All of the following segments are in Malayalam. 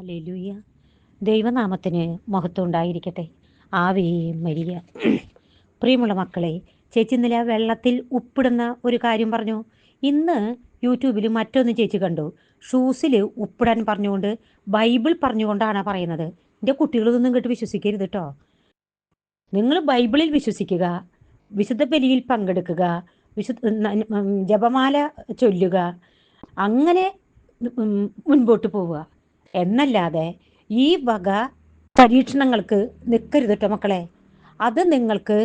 ഹല്ലേലൂയ. ദൈവനാമത്തിന് മഹത്വം ഉണ്ടായിരിക്കട്ടെ. ആവേ മരിയ. പ്രിയമുള്ള മക്കളെ ചേച്ചി ആ വെള്ളത്തിൽ ഉപ്പിടുന്ന ഒരു കാര്യം പറഞ്ഞു. ഇന്ന് യൂട്യൂബിൽ മറ്റൊന്ന് ചേച്ചി കണ്ടു. ഷൂസിൽ ഉപ്പിടാൻ പറഞ്ഞുകൊണ്ട് ബൈബിൾ പറഞ്ഞുകൊണ്ടാണ് പറയുന്നത്. എന്റെ കുട്ടികളൊന്നും കേട്ട് വിശ്വസിക്കരുത് കേട്ടോ നിങ്ങൾ ബൈബിളിൽ വിശ്വസിക്കുക വിശുദ്ധ ബലിയിൽ പങ്കെടുക്കുക വിശുദ്ധ ജപമാല ചൊല്ലുക അങ്ങനെ മുൻപോട്ട് പോവുക. എന്നല്ലാതെ ഈ വക പരീക്ഷണങ്ങൾക്ക് നിൽക്കരുത് മക്കളെ. അത് നിങ്ങൾക്ക്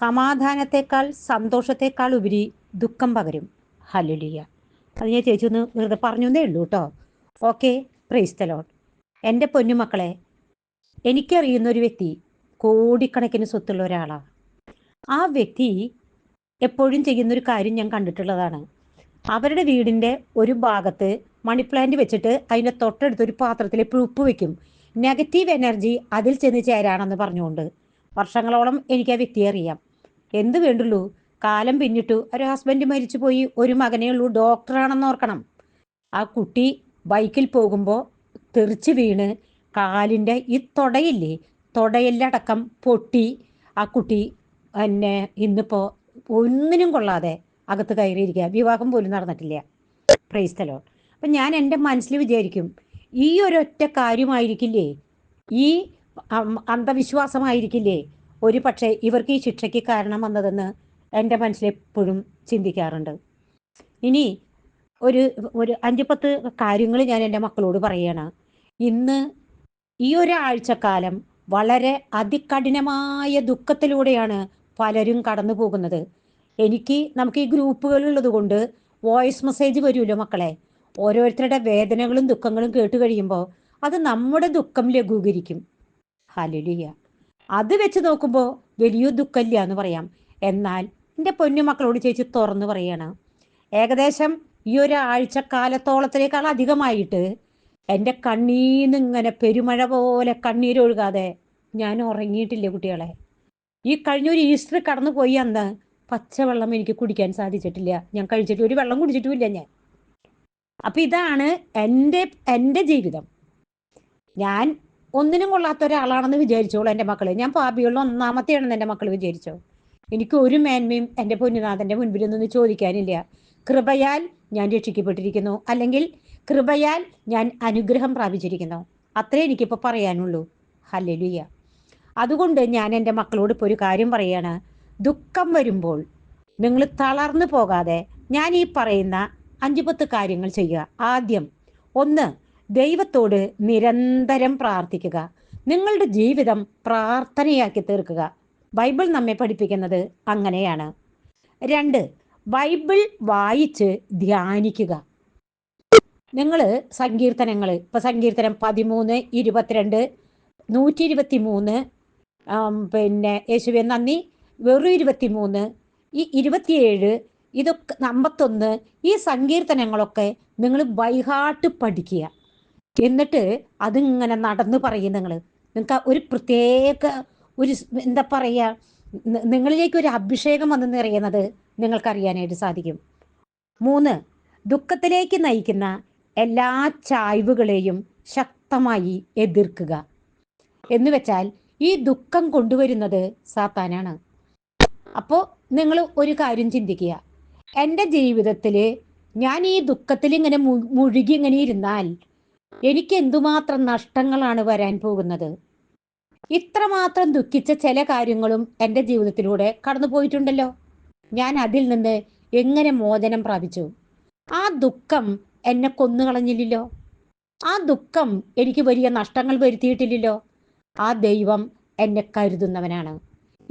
സമാധാനത്തെക്കാൾ സന്തോഷത്തെക്കാൾ ഉപരി ദുഃഖം പകരും. ഹലുലിയ അത് ഞാൻ ചേച്ചി ഒന്ന് വെറുതെ പറഞ്ഞേ ഉള്ളൂ കേട്ടോ ഓക്കെ പ്രൈസ്തലോൺ എന്റെ പൊന്നുമക്കളെ എനിക്കറിയുന്ന ഒരു വ്യക്തി കോടിക്കണക്കിന് സ്വത്തുള്ള ഒരാളാണ് ആ വ്യക്തി എപ്പോഴും ചെയ്യുന്നൊരു കാര്യം ഞാൻ കണ്ടിട്ടുള്ളതാണ്. അവരുടെ വീടിന്റെ ഒരു ഭാഗത്ത് മണി പ്ലാന്റ് വെച്ചിട്ട് അതിന്റെ തൊട്ടടുത്ത് ഒരു പാത്രത്തിൽ ഉപ്പ് വെക്കും. നെഗറ്റീവ് എനർജി അതിൽ ചെന്ന് ചേരാണെന്ന് പറഞ്ഞുകൊണ്ട് വർഷങ്ങളോളം എനിക്ക് ആ വ്യക്തിയെ അറിയാം. എന്ത് വേണ്ടുള്ളൂ? കാലം പിന്നിട്ടു. ഒരു ഹസ്ബൻഡ് മരിച്ചു പോയി. ഒരു മകനേ ഉള്ളൂ. ഡോക്ടറാണെന്ന് ഓർക്കണം. ആ കുട്ടി ബൈക്കിൽ പോകുമ്പോൾ തെറിച്ച് വീണ് കാലിന്റെ ഈ തുടയില്ലേ? തുടയിലടക്കം പൊട്ടി ആ കുട്ടി എന്നെ ഇന്നിപ്പോൾ ഒന്നിനും കൊള്ളാതെ അകത്ത് കയറിയിരിക്കുക. വിവാഹം പോലും നടന്നിട്ടില്ല. പ്രൈസ്തലോ അപ്പം ഞാൻ എന്റെ മനസ്സിൽ വിചാരിക്കും ഈ ഒരൊറ്റ കാര്യമായിരിക്കില്ലേ? ഈ അന്ധവിശ്വാസമായിരിക്കില്ലേ? ഒരു പക്ഷേ ഇവർക്ക് ഈ ശിക്ഷയ്ക്ക് കാരണം വന്നതെന്ന് എന്റെ മനസ്സിലെപ്പോഴും ചിന്തിക്കാറുണ്ട്. ഇനി ഒരു ഒരു അഞ്ച് പത്ത് കാര്യങ്ങൾ ഞാൻ എന്റെ മക്കളോട് പറയണം ഇന്ന് ഈ ഒരാഴ്ചക്കാലം വളരെ അതികഠിനമായ ദുഃഖത്തിലൂടെയാണ് പലരും കടന്നു പോകുന്നത്. എനിക്ക് നമുക്ക് ഈ ഗ്രൂപ്പുകളുള്ളത് കൊണ്ട് വോയിസ് മെസ്സേജ് വരുമല്ലോ മക്കളെ? ഓരോരുത്തരുടെ വേദനകളും ദുഃഖങ്ങളും കേട്ട് കഴിയുമ്പോൾ അത് നമ്മുടെ ദുഃഖം ലഘൂകരിക്കും. ഹലുലിയ അത് വെച്ച് നോക്കുമ്പോൾ വലിയ ദുഃഖമില്ല എന്ന് പറയാം. എന്നാൽ എന്റെ പൊന്നു മക്കളോട് ചേച്ചി തുറന്നു പറയണം. ഏകദേശം ഈ ഒരാഴ്ച കാലത്തോളത്തിനേക്കാൾ അധികമായിട്ട് എന്റെ കണ്ണീന്ന് ഇങ്ങനെ പെരുമഴ പോലെ കണ്ണീരൊഴുകാതെ ഞാൻ ഉറങ്ങിയിട്ടില്ല കുട്ടികളെ? ഈ കഴിഞ്ഞൊരു ഈസ്റ്റർ കടന്നു പോയി അന്ന് പച്ചവെള്ളം എനിക്ക് കുടിക്കാൻ സാധിച്ചിട്ടില്ല. ഞാൻ കഴിച്ചിട്ട് ഒരു വെള്ളം കുടിച്ചിട്ടുമില്ല ഞാൻ. അപ്പൊ ഇതാണ് എന്റെ എന്റെ ജീവിതം. ഞാൻ ഒന്നിനും കൊള്ളാത്ത ഒരാളാണെന്ന് വിചാരിച്ചോളൂ എന്റെ മക്കൾ. ഞാൻ പാപിയുള്ള ഒന്നാമത്തെയാണെന്ന് എന്റെ മക്കൾ വിചാരിച്ചോ? എനിക്ക് ഒരു മേന്മയും എന്റെ പൊന്നുനാഥന്റെ മുൻപിൽ നിന്ന് ചോദിക്കാനില്ല. കൃപയാൽ ഞാൻ രക്ഷിക്കപ്പെട്ടിരിക്കുന്നു. അല്ലെങ്കിൽ കൃപയാൽ ഞാൻ അനുഗ്രഹം പ്രാപിച്ചിരിക്കുന്നു. അത്രേ എനിക്കിപ്പോൾ പറയാനുള്ളൂ. ഹല്ലേലൂയ അതുകൊണ്ട് ഞാൻ എന്റെ മക്കളോട് ഇപ്പോൾ ഒരു കാര്യം പറയാണ്. ദുഃഖം വരുമ്പോൾ നിങ്ങൾ തളർന്നു പോകാതെ ഞാൻ ഈ പറയുന്ന അഞ്ചു പത്ത് കാര്യങ്ങൾ ചെയ്യുക. ആദ്യം ഒന്ന് ദൈവത്തോട് നിരന്തരം പ്രാർത്ഥിക്കുക. നിങ്ങളുടെ ജീവിതം പ്രാർത്ഥനയാക്കി തീർക്കുക. ബൈബിൾ നമ്മെ പഠിപ്പിക്കുന്നത് അങ്ങനെയാണ്. രണ്ട് ബൈബിൾ വായിച്ച് ധ്യാനിക്കുക. നിങ്ങൾ സങ്കീർത്തനങ്ങൾ ഇപ്പം സങ്കീർത്തനം പതിമൂന്ന് ഇരുപത്തിരണ്ട് നൂറ്റി ഇരുപത്തി മൂന്ന് പിന്നെ യേശുവെ നന്ദി. വെറു ഇരുപത്തി മൂന്ന് ഈ ഇരുപത്തിയേഴ് ഇതൊക്കെ അമ്പത്തൊന്ന് ഈ സങ്കീർത്തനങ്ങളൊക്കെ നിങ്ങൾ ബൈഹാട്ട് പഠിക്കുക. എന്നിട്ട് അതിങ്ങനെ നടന്നു പറയും നിങ്ങൾ നിങ്ങൾക്ക് ഒരു പ്രത്യേക ഒരു എന്താ പറയുക നിങ്ങളിലേക്ക് ഒരു അഭിഷേകം വന്ന് നിറയുന്നത് നിങ്ങൾക്കറിയാനായിട്ട് സാധിക്കും. മൂന്ന് ദുഃഖത്തിലേക്ക് നയിക്കുന്ന എല്ലാ ചായ്വുകളെയും ശക്തമായി എതിർക്കുക. എന്ന് വെച്ചാൽ ഈ ദുഃഖം കൊണ്ടുവരുന്നത് സാത്താനാണ്. അപ്പോൾ നിങ്ങൾ ഒരു കാര്യം ചിന്തിക്കുക. എന്റെ ജീവിതത്തിൽ ഞാൻ ഈ ദുഃഖത്തിൽ ഇങ്ങനെ മുഴുകി ഇങ്ങനെ ഇരുന്നാൽ എനിക്ക് എന്തുമാത്രം നഷ്ടങ്ങളാണ് വരാൻ പോകുന്നത്? ഇത്രമാത്രം ദുഃഖിച്ച ചില കാര്യങ്ങളും എന്റെ ജീവിതത്തിലൂടെ കടന്നു പോയിട്ടുണ്ടല്ലോ. ഞാൻ അതിൽ നിന്ന് എങ്ങനെ മോചനം പ്രാപിച്ചു? ആ ദുഃഖം എന്നെ കൊന്നുകളഞ്ഞില്ലല്ലോ. ആ ദുഃഖം എനിക്ക് വലിയ നഷ്ടങ്ങൾ വരുത്തിയിട്ടില്ലല്ലോ. ആ ദൈവം എന്നെ കരുതുന്നവനാണ്.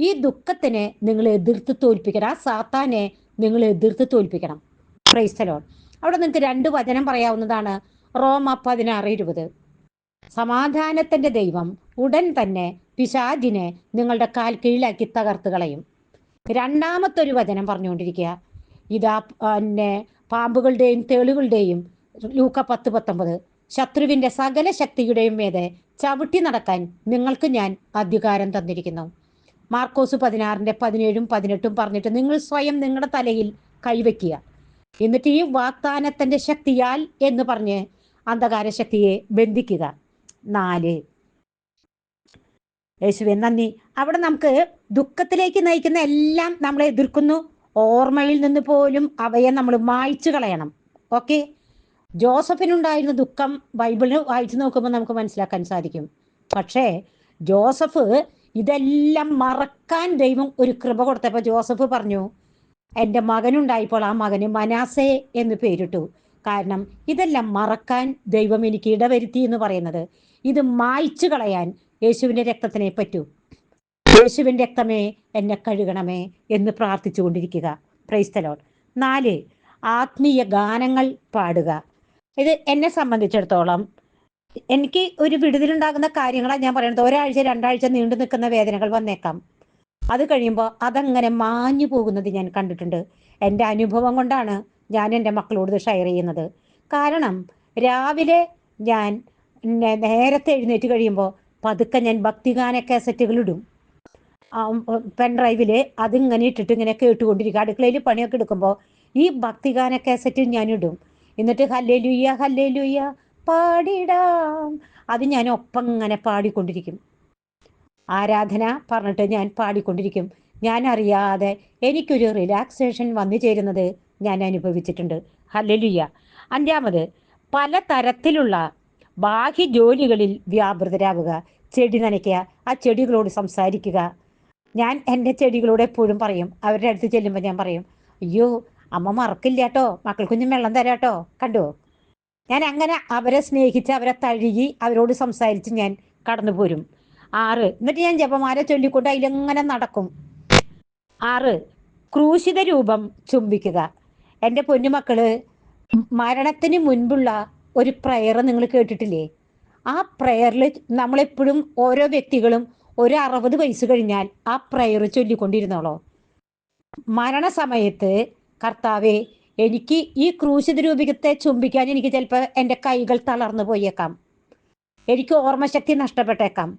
ഈ ദുഃഖത്തിനെ നിങ്ങൾ എതിർത്ത് തോൽപ്പിക്കണം ആ സാത്താനെ നിങ്ങൾ എതിർത്ത് തോൽപ്പിക്കണം. ക്രൈസ്തലോൺ അവിടെ നിങ്ങൾക്ക് രണ്ട് വചനം പറയാവുന്നതാണ്. റോമ പതിനാറ് ഇരുപത്. സമാധാനത്തിന്റെ ദൈവം ഉടൻ തന്നെ പിശാജിനെ നിങ്ങളുടെ കാൽ കീഴിലാക്കി തകർത്ത് കളയും. രണ്ടാമത്തെ ഒരു വചനം പറഞ്ഞുകൊണ്ടിരിക്കുക. ഇതാ പിന്നെ പാമ്പുകളുടെയും തേളുകളുടെയും ലൂക്ക പത്ത് പത്തൊമ്പത്. ശത്രുവിന്റെ സകല ശക്തിയുടെയും മേതെ ചവിട്ടി നടക്കാൻ നിങ്ങൾക്ക് ഞാൻ അധികാരം തന്നിരിക്കുന്നു. മാർക്കോസ് പതിനാറിന്റെ പതിനേഴും പതിനെട്ടും പറഞ്ഞിട്ട് നിങ്ങൾ സ്വയം നിങ്ങളുടെ തലയിൽ കൈവയ്ക്കുക. എന്നിട്ട് ഈ വാഗ്ദാനത്തിന്റെ ശക്തിയാൽ എന്ന് പറഞ്ഞ് അന്ധകാര ശക്തിയെ ബന്ധിക്കുക. നാല്. യേശുവെ നന്ദി. അവിടെ നമുക്ക് ദുഃഖത്തിലേക്ക് നയിക്കുന്ന എല്ലാം നമ്മളെ എതിർക്കുന്നു. ഓർമ്മയിൽ നിന്ന് പോലും അവയെ നമ്മൾ മായ്ച്ചു കളയണം. ഓക്കെ? ജോസഫിനുണ്ടായിരുന്ന ദുഃഖം ബൈബിളിൽ വായിച്ചു നോക്കുമ്പോൾ നമുക്ക് മനസ്സിലാക്കാൻ സാധിക്കും. പക്ഷേ ജോസഫ് ഇതെല്ലാം മറക്കാൻ ദൈവം ഒരു കൃപ കൊടുത്തപ്പോൾ ജോസഫ് പറഞ്ഞു എന്റെ മകനുണ്ടായപ്പോൾ ആ മകന് മനാസെ എന്ന് പേരിട്ടു. കാരണം ഇതെല്ലാം മറക്കാൻ ദൈവം എനിക്ക് ഇടവരുത്തി എന്ന് പറയുന്നത്. ഇത് മായ്ച്ചു കളയാൻ യേശുവിന്റെ രക്തത്തിനെ പറ്റൂ. യേശുവിന്റെ രക്തമേ എന്നെ കഴുകണമേ എന്ന് പ്രാർത്ഥിച്ചു കൊണ്ടിരിക്കുക പ്രൈസ്തലോൺ നാല് ആത്മീയ ഗാനങ്ങൾ പാടുക. ഇത് എന്നെ സംബന്ധിച്ചിടത്തോളം എനിക്ക് ഒരു വിടുതലുണ്ടാകുന്ന കാര്യങ്ങളാണ് ഞാൻ പറയുന്നത്. ഒരാഴ്ച രണ്ടാഴ്ച നീണ്ടു നിൽക്കുന്ന വേദനകൾ വന്നേക്കാം. അത് കഴിയുമ്പോൾ അതങ്ങനെ മാഞ്ഞു പോകുന്നത് ഞാൻ കണ്ടിട്ടുണ്ട്. എന്റെ അനുഭവം കൊണ്ടാണ് ഞാൻ എന്റെ മക്കളോട് ഇത് ഷെയർ ചെയ്യുന്നത്. കാരണം രാവിലെ ഞാൻ നേരത്തെ എഴുന്നേറ്റ് കഴിയുമ്പോൾ പതുക്കെ ഞാൻ ഭക്തിഗാന കാസറ്റുകൾ ഇടും. പെൻഡ്രൈവിൽ അതിങ്ങനെ ഇട്ടിട്ട് ഇങ്ങനെ കേട്ടുകൊണ്ടിരിക്കുക അടുക്കളയിൽ പണിയൊക്കെ എടുക്കുമ്പോൾ ഈ ഭക്തിഗാന കാസറ്റ് ഞാൻ ഇടും. എന്നിട്ട് ഹല്ലേ ലുയ്യ ഹല്ലേ ലുയ്യ പാടിടാം. അത് ഞാൻ ഒപ്പം ഇങ്ങനെ പാടിക്കൊണ്ടിരിക്കും. ആരാധന പറഞ്ഞിട്ട് ഞാൻ പാടിക്കൊണ്ടിരിക്കും. ഞാൻ അറിയാതെ എനിക്കൊരു റിലാക്സേഷൻ വന്നു ചേരുന്നത് ഞാൻ അനുഭവിച്ചിട്ടുണ്ട്. ഹല്ലേലൂയ അഞ്ചാമത് പല തരത്തിലുള്ള ബാഹ്യ ജോലികളിൽ വ്യാപൃതരാവുക. ചെടി നനയ്ക്കുക ആ ചെടികളോട് സംസാരിക്കുക. ഞാൻ എന്റെ ചെടികളോട് എപ്പോഴും പറയും. അവരുടെ അടുത്ത് ചെല്ലുമ്പോൾ ഞാൻ പറയും അയ്യോ അമ്മ മറക്കില്ല കേട്ടോ മക്കൾക്കൊന്നും വെള്ളം തരാം കേട്ടോ കണ്ടോ? ഞാൻ അങ്ങനെ അവരെ സ്നേഹിച്ച് അവരെ തഴുകി അവരോട് സംസാരിച്ച് ഞാൻ കടന്നു പോരും. ആറ് എന്നിട്ട് ഞാൻ ജപമാല ചൊല്ലിക്കൊണ്ട് അതിലെങ്ങനെ നടക്കും. ആറ് ക്രൂശിത രൂപം ചുംബിക്കുക. എന്റെ പൊന്നുമക്കൾ മരണത്തിന് മുൻപുള്ള ഒരു പ്രയർ നിങ്ങൾ കേട്ടിട്ടില്ലേ? ആ പ്രയറിൽ നമ്മളെപ്പോഴും ഓരോ വ്യക്തികളും ഒരു അറുപത് വയസ്സ് കഴിഞ്ഞാൽ ആ പ്രയർ ചൊല്ലിക്കൊണ്ടിരുന്നോളോ. മരണസമയത്ത് കർത്താവെ എനിക്ക് ഈ ക്രൂശിത രൂപികത്തെ ചുംബിക്കാൻ എനിക്ക് ചിലപ്പോൾ എന്റെ കൈകൾ തളർന്നു പോയേക്കാം. എനിക്ക് ഓർമ്മശക്തി നഷ്ടപ്പെട്ടേക്കാം.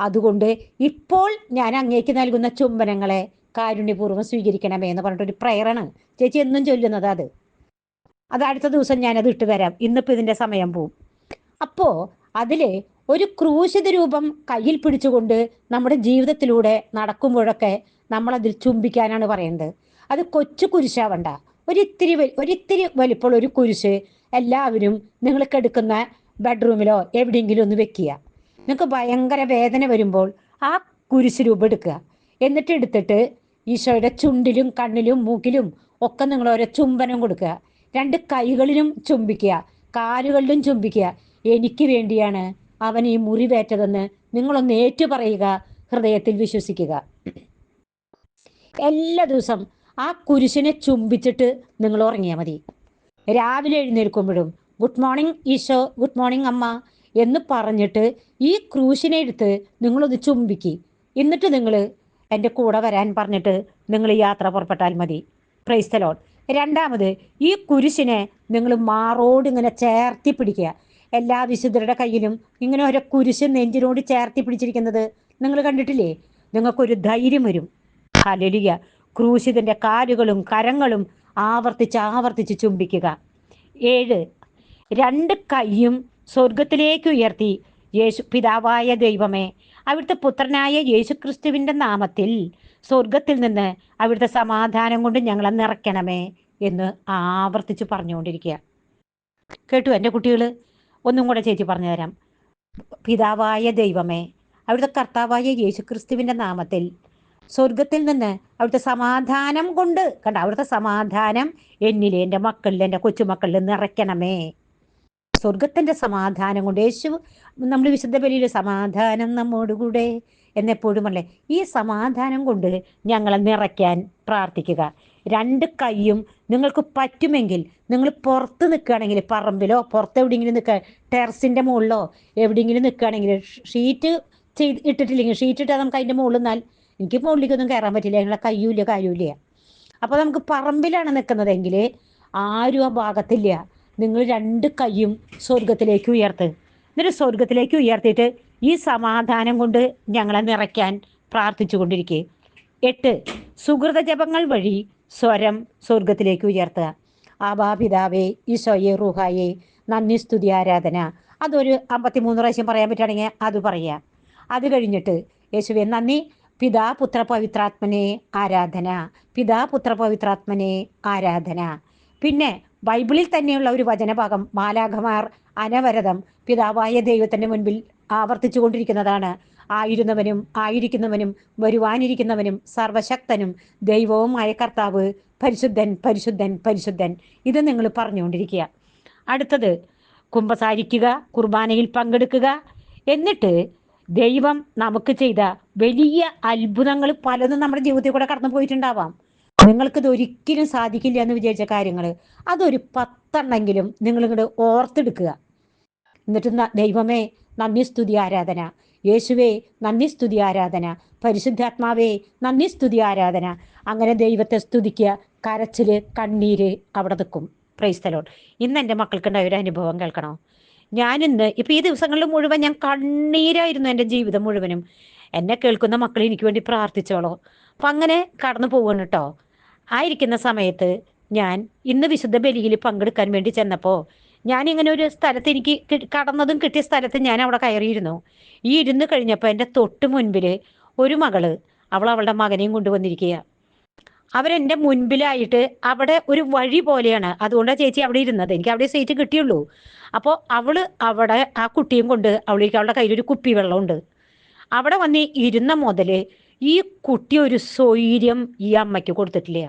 അതുകൊണ്ട് ഇപ്പോൾ ഞാൻ അങ്ങേക്ക് നൽകുന്ന ചുംബനങ്ങളെ കാരുണ്യപൂർവം സ്വീകരിക്കണമേ എന്ന് പറഞ്ഞിട്ടൊരു പ്രയറാണ്. ചേച്ചി എന്നും ചൊല്ലുന്നത് അത്. അത് അടുത്ത ദിവസം ഞാനത് ഇട്ട് തരാം. ഇന്നിപ്പോൾ ഇതിന്റെ സമയം പോവും. അപ്പോൾ അതിൽ ഒരു ക്രൂശിത രൂപം കയ്യിൽ പിടിച്ചുകൊണ്ട് നമ്മുടെ ജീവിതത്തിലൂടെ നടക്കുമ്പോഴൊക്കെ നമ്മളതിൽ ചുംബിക്കാനാണ് പറയുന്നത് അത് കൊച്ചു കുരിശാവണ്ട. ഒരിത്തിരി ഒരിത്തിരി വലിപ്പമുള്ള ഒരു കുരിശ് എല്ലാവരും നിങ്ങൾ കിടക്കുന്ന ബെഡ്റൂമിലോ എവിടെയെങ്കിലും ഒന്ന് വെക്കുക. നിങ്ങൾക്ക് ഭയങ്കര വേദന വരുമ്പോൾ ആ കുരിശ് രൂപം എടുക്കുക. എന്നിട്ട് എടുത്തിട്ട് ഈശോയുടെ ചുണ്ടിലും കണ്ണിലും മൂക്കിലും ഒക്കെ നിങ്ങൾ ഓരോ ചുംബനം കൊടുക്കുക. രണ്ട് കൈകളിലും ചുംബിക്കുക. കാലുകളിലും ചുംബിക്കുക. എനിക്ക് വേണ്ടിയാണ് അവൻ ഈ മുറിവേറ്റതെന്ന് നിങ്ങളൊന്ന് ഏറ്റു പറയുക. ഹൃദയത്തിൽ വിശ്വസിക്കുക. എല്ലാ ദിവസം ആ കുരിശിനെ ചുംബിച്ചിട്ട് നിങ്ങൾ ഉറങ്ങിയാൽ മതി. രാവിലെ എഴുന്നേൽക്കുമ്പോഴും good morning Eesho good morning അമ്മ എന്ന് പറഞ്ഞിട്ട് ഈ ക്രൂശിനെ എടുത്ത് നിങ്ങളൊന്ന് ചുംബിക്കി. എന്നിട്ട് നിങ്ങൾ എന്റെ കൂടെ വരാൻ പറഞ്ഞിട്ട് നിങ്ങൾ യാത്ര പുറപ്പെട്ടാൽ മതി. പ്രൈസ് പ്രൈസ്തലോൺ രണ്ടാമത് ഈ കുരിശിനെ നിങ്ങൾ മാറോട് ഇങ്ങനെ ചേർത്തി പിടിക്കുക. എല്ലാ വിശുദ്ധരുടെ കയ്യിലും ഇങ്ങനെ ഒരു കുരിശ് നെഞ്ചിനോട് ചേർത്തി പിടിച്ചിരിക്കുന്നത് നിങ്ങൾ കണ്ടിട്ടില്ലേ? നിങ്ങൾക്കൊരു ധൈര്യം വരും. ഹലലിയ ക്രൂശിതന്റെ കാലുകളും കരങ്ങളും ആവർത്തിച്ച് ആവർത്തിച്ച് ചുംബിക്കുക. ഏഴ് രണ്ട് കൈയും സ്വർഗത്തിലേക്ക് ഉയർത്തി. യേശു പിതാവായ ദൈവമേ അവിടുത്തെ പുത്രനായ യേശുക്രിസ്തുവിന്റെ നാമത്തിൽ സ്വർഗത്തിൽ നിന്ന് അവിടുത്തെ സമാധാനം കൊണ്ട് ഞങ്ങളെ നിറയ്ക്കണമേ എന്ന് ആവർത്തിച്ച് പറഞ്ഞുകൊണ്ടിരിക്കുക. കേട്ടു എന്റെ കുട്ടികൾ ഒന്നും കൂടെ ചേച്ചി പറഞ്ഞു തരാം. പിതാവായ ദൈവമേ അവിടുത്തെ കർത്താവായ യേശുക്രിസ്തുവിന്റെ നാമത്തിൽ സ്വർഗത്തിൽ നിന്ന് അവിടുത്തെ സമാധാനം കൊണ്ട് കണ്ട അവിടുത്തെ സമാധാനം എന്നിലെ എന്റെ മക്കളിൽ എന്റെ കൊച്ചുമക്കളിൽ നിറയ്ക്കണമേ. സ്വർഗത്തിന്റെ സമാധാനം കൊണ്ട് യേശു നമ്മൾ വിശുദ്ധ ബലിയിൽ സമാധാനം നമ്മോടുകൂടെ എന്നെപ്പോഴും അല്ലേ ഈ സമാധാനം കൊണ്ട് ഞങ്ങളെ നിറയ്ക്കാൻ പ്രാർത്ഥിക്കുക. രണ്ട് കൈയും നിങ്ങൾക്ക് പറ്റുമെങ്കിൽ നിങ്ങൾ പുറത്ത് നിൽക്കുകയാണെങ്കിൽ പറമ്പിലോ പുറത്ത് എവിടെയെങ്കിലും നിൽക്കുക ടെറസിന്റെ മുകളിലോ എവിടെയെങ്കിലും നിൽക്കുകയാണെങ്കിൽ ഷീറ്റ് ചെയ്ത് ഇട്ടിട്ടില്ലെങ്കിൽ ഷീറ്റ് ഇട്ടാൽ നമുക്ക് അതിന്റെ മുകളിൽ നിന്നാൽ എനിക്ക് മുകളിലേക്കൊന്നും കയറാൻ പറ്റില്ല. അതിനുള്ള കയ്യൂല കാര്യമില്ല അപ്പോൾ നമുക്ക് പറമ്പിലാണ് നിൽക്കുന്നതെങ്കിൽ ആരും ആ ഭാഗത്തില്ല. നിങ്ങൾ രണ്ട് കൈയും സ്വർഗത്തിലേക്ക് ഉയർത്ത്. എന്നിട്ട് സ്വർഗത്തിലേക്ക് ഉയർത്തിയിട്ട് ഈ സമാധാനം കൊണ്ട് ഞങ്ങളെ നിറയ്ക്കാൻ പ്രാർത്ഥിച്ചു കൊണ്ടിരിക്കുക എട്ട് സുഹൃത ജപങ്ങൾ വഴി സ്വരം സ്വർഗത്തിലേക്ക് ഉയർത്തുക. ആബാ പിതാവേ ഈശോയെ റുഹായെ നന്ദി സ്തുതി ആരാധന. അതൊരു അമ്പത്തിമൂന്ന് പ്രാവശ്യം പറയാൻ പറ്റുകയാണെങ്കിൽ അത് പറയുക അത് കഴിഞ്ഞിട്ട് യേശുവെ നന്ദി. പിതാ പുത്ര പവിത്രാത്മനെ ആരാധന. പിതാ പുത്ര പവിത്രാത്മനെ ആരാധന. പിന്നെ ബൈബിളിൽ തന്നെയുള്ള ഒരു വചനഭാഗം മാലാഖമാർ അനവരതം പിതാവായ ദൈവത്തിന്റെ മുൻപിൽ ആവർത്തിച്ചു കൊണ്ടിരിക്കുന്നതാണ് ആയിരുന്നവനും ആയിരിക്കുന്നവനും വരുവാനിരിക്കുന്നവനും സർവശക്തനും ദൈവവുമായ കർത്താവ് പരിശുദ്ധൻ പരിശുദ്ധൻ പരിശുദ്ധൻ. ഇത് നിങ്ങൾ പറഞ്ഞുകൊണ്ടിരിക്കുക. അടുത്തത് കുമ്പസാരിക്കുക കുർബാനയിൽ പങ്കെടുക്കുക. എന്നിട്ട് ദൈവം നമുക്ക് ചെയ്ത വലിയ അത്ഭുതങ്ങൾ പലതും നമ്മുടെ ജീവിതത്തിൽ കൂടെ കടന്നു പോയിട്ടുണ്ടാവാം. നിങ്ങൾക്കിത് ഒരിക്കലും സാധിക്കില്ല എന്ന് വിചാരിച്ച കാര്യങ്ങൾ അതൊരു പത്തെണ്ണെങ്കിലും നിങ്ങൾ ഇങ്ങോട്ട് ഓർത്തെടുക്കുക. എന്നിട്ട് ദൈവമേ നന്ദി സ്തുതി ആരാധന. യേശുവേ നന്ദി സ്തുതി ആരാധന. പരിശുദ്ധാത്മാവേ നന്ദി സ്തുതി ആരാധന. അങ്ങനെ ദൈവത്തെ സ്തുതിക്കുക. കരച്ചിൽ കണ്ണീര് അവിടെ നിൽക്കും. പ്രൈസ്തലോട്ട് ഇന്ന് എന്റെ മക്കൾക്കുണ്ടായ ഒരു അനുഭവം കേൾക്കണോ? ഞാനിന്ന് ഇപ്പൊ ഈ ദിവസങ്ങളിൽ മുഴുവൻ ഞാൻ കണ്ണീരായിരുന്നു എന്റെ ജീവിതം മുഴുവനും. എന്നെ കേൾക്കുന്ന മക്കൾ എനിക്ക് വേണ്ടി പ്രാർത്ഥിച്ചോളോ. അപ്പം അങ്ങനെ കടന്നു പോവാണ് കേട്ടോ ആയിരിക്കുന്ന സമയത്ത് ഞാൻ ഇന്ന് വിശുദ്ധ ബലിയിൽ പങ്കെടുക്കാൻ വേണ്ടി ചെന്നപ്പോൾ ഞാൻ ഇങ്ങനെ ഒരു സ്ഥലത്ത് എനിക്ക് കടന്നതും കിട്ടിയ സ്ഥലത്ത് ഞാൻ അവിടെ കയറിയിരുന്നു. ഈ ഇരുന്ന് കഴിഞ്ഞപ്പോൾ എന്റെ തൊട്ട് മുൻപിൽ ഒരു മകൾ അവൾ അവളുടെ മകനെയും കൊണ്ടുവന്നിരിക്കുക അവരെന്റെ മുൻപിലായിട്ട് അവിടെ ഒരു വഴി പോലെയാണ്. അതുകൊണ്ടാണ് ചേച്ചി അവിടെ ഇരുന്നത്. എനിക്ക് അവിടെ സീറ്റ് കിട്ടിയുള്ളൂ. അപ്പോൾ അവൾ അവിടെ ആ കുട്ടിയും കൊണ്ട് അവൾക്ക് അവളുടെ കയ്യിൽ ഒരു കുപ്പി വെള്ളമുണ്ട്. അവിടെ വന്ന് ഇരുന്ന മുതൽ ഈ കുട്ടി ഒരു സ്വൈര്യം ഈ അമ്മയ്ക്ക് കൊടുത്തിട്ടില്ല.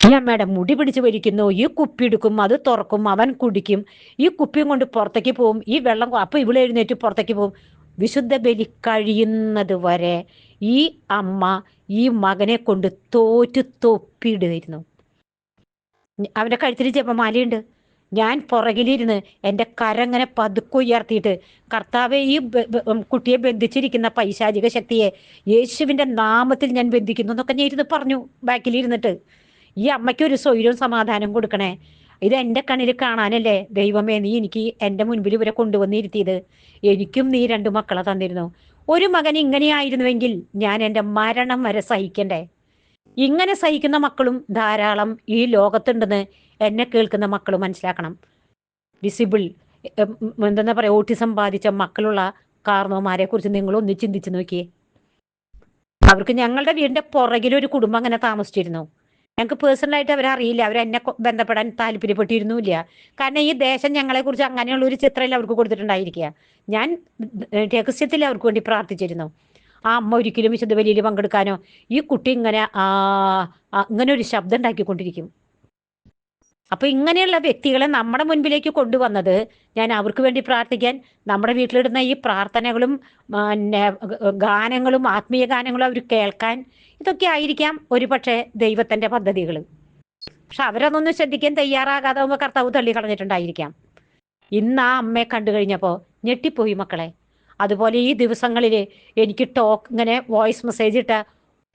ഈ അമ്മയുടെ മുടി പിടിച്ച് വലിക്കുന്നു. ഈ കുപ്പി എടുക്കും അത് തുറക്കും അവൻ കുടിക്കും. ഈ കുപ്പിയും കൊണ്ട് പുറത്തേക്ക് പോവും. ഈ വെള്ളം അപ്പൊ ഇവിടെ എഴുന്നേറ്റ് പുറത്തേക്ക് പോവും. വിശുദ്ധ ബലി കഴിയുന്നത് വരെ ഈ അമ്മ ഈ മകനെ കൊണ്ട് തോറ്റ് തൊപ്പിയിടുമായിരുന്നു അവന്റെ കഴുത്തിൽ ജപമാലയുണ്ട്. ഞാൻ പുറകിലിരുന്ന് എന്റെ കരങ്ങനെ പതുക്കെ ഉയർത്തിയിട്ട് കർത്താവെ ഈ കുട്ടിയെ ബന്ധിച്ചിരിക്കുന്ന പൈശാചിക ശക്തിയെ യേശുവിന്റെ നാമത്തിൽ ഞാൻ ബന്ധിക്കുന്നു എന്നൊക്കെ ഞാൻ ഇരുന്ന് പറഞ്ഞു ബാക്കിലിരുന്നിട്ട്. ഈ അമ്മയ്ക്ക് ഒരു സ്വൈര്യവും സമാധാനം കൊടുക്കണേ. ഇത് എന്റെ കണ്ണിൽ കാണാനല്ലേ? ദൈവമേ നീ എനിക്ക് എന്റെ മുൻപിൽ ഇവരെ കൊണ്ടുവന്നിരുത്തിയത്. എനിക്കും നീ രണ്ട് മക്കളെ തന്നിരുന്നു. ഒരു മകൻ ഇങ്ങനെയായിരുന്നുവെങ്കിൽ ഞാൻ എന്റെ മരണം വരെ സഹിക്കണ്ടേ? ഇങ്ങനെ സഹിക്കുന്ന മക്കളും ധാരാളം ഈ ലോകത്തുണ്ടെന്ന് എന്നെ കേൾക്കുന്ന മക്കൾ മനസ്സിലാക്കണം. വിസിബിൾ എന്താ പറയുക ഓട്ടിസം ബാധിച്ച മക്കളുള്ള കാർണവന്മാരെ കുറിച്ച് നിങ്ങൾ ഒന്ന് ചിന്തിച്ചു നോക്കിയേ. അവർക്ക് ഞങ്ങളുടെ വീടിന്റെ പുറകിലൊരു കുടുംബം അങ്ങനെ താമസിച്ചിരുന്നു. ഞങ്ങൾക്ക് പേഴ്സണലായിട്ട് അവരെ അറിയില്ല അവർ എന്നെ ബന്ധപ്പെടാൻ താല്പര്യപ്പെട്ടിരുന്നില്ല. കാരണം ഈ ദേശം ഞങ്ങളെ ഞങ്ങളെക്കുറിച്ച് അങ്ങനെയുള്ള ഒരു ചിത്രമല്ല അവർക്ക് കൊടുത്തിട്ടുണ്ടായിരിക്കുക. ഞാൻ രഹസ്യത്തിൽ അവർക്ക് വേണ്ടി പ്രാർത്ഥിച്ചിരുന്നു. ആ അമ്മ ഒരിക്കലും വിശുദ്ധ ബലിയിൽ പങ്കെടുക്കാനോ ഈ കുട്ടി ഇങ്ങനെ ഇങ്ങനെ ഒരു ശബ്ദം ഉണ്ടാക്കിക്കൊണ്ടിരിക്കും. അപ്പൊ ഇങ്ങനെയുള്ള വ്യക്തികളെ നമ്മുടെ മുൻപിലേക്ക് കൊണ്ടുവന്നത് ഞാൻ അവർക്ക് വേണ്ടി പ്രാർത്ഥിക്കാൻ നമ്മുടെ വീട്ടിലിടുന്ന ഈ പ്രാർത്ഥനകളും ഗാനങ്ങളും ആത്മീയ ഗാനങ്ങളും അവർ കേൾക്കാൻ ഇതൊക്കെ ആയിരിക്കാം ഒരു പക്ഷേ ദൈവത്തിന്റെ പദ്ധതികൾ പക്ഷെ അവരതൊന്നും ശ്രദ്ധിക്കാൻ തയ്യാറാകാതെ കർത്താവ് തള്ളിക്കളഞ്ഞിട്ടുണ്ടായിരിക്കാം. ഇന്ന് ആ അമ്മയെ കണ്ടു കഴിഞ്ഞപ്പോൾ ഞെട്ടിപ്പോയി മക്കളെ. അതുപോലെ ഈ ദിവസങ്ങളിൽ എനിക്ക് ടോക്ക് ഇങ്ങനെ വോയിസ് മെസ്സേജ് ഇട്ട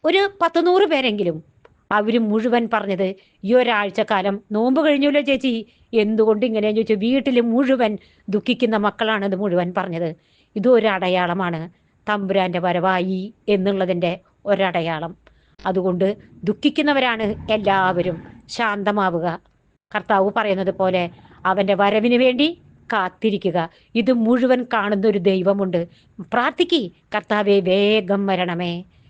ഒരു പത്ത് നൂറ് പേരെങ്കിലും അവർ മുഴുവൻ പറഞ്ഞത് ഈ ഒരാഴ്ച കാലം നോമ്പ് കഴിഞ്ഞല്ലോ ചേച്ചി. എന്തുകൊണ്ട് ഇങ്ങനെ ചോദിച്ചു. വീട്ടിൽ മുഴുവൻ ദുഃഖിക്കുന്ന മക്കളാണ് ഇത് മുഴുവൻ പറഞ്ഞത്. ഇതൊരു അടയാളമാണ് തമ്പുരാന്റെ വരവായി എന്നുള്ളതിന്റെ ഒരടയാളം. അതുകൊണ്ട് ദുഃഖിക്കുന്നവരാണ് എല്ലാവരും. ശാന്തമാവുക. കർത്താവ് പറയുന്നത് പോലെ അവന്റെ വരവിന് വേണ്ടി കാത്തിരിക്കുക. ഇത് മുഴുവൻ കാണുന്ന ഒരു ദൈവമുണ്ട്. പ്രാർത്ഥിക്കി. കർത്താവെ വേഗം വരണമേ.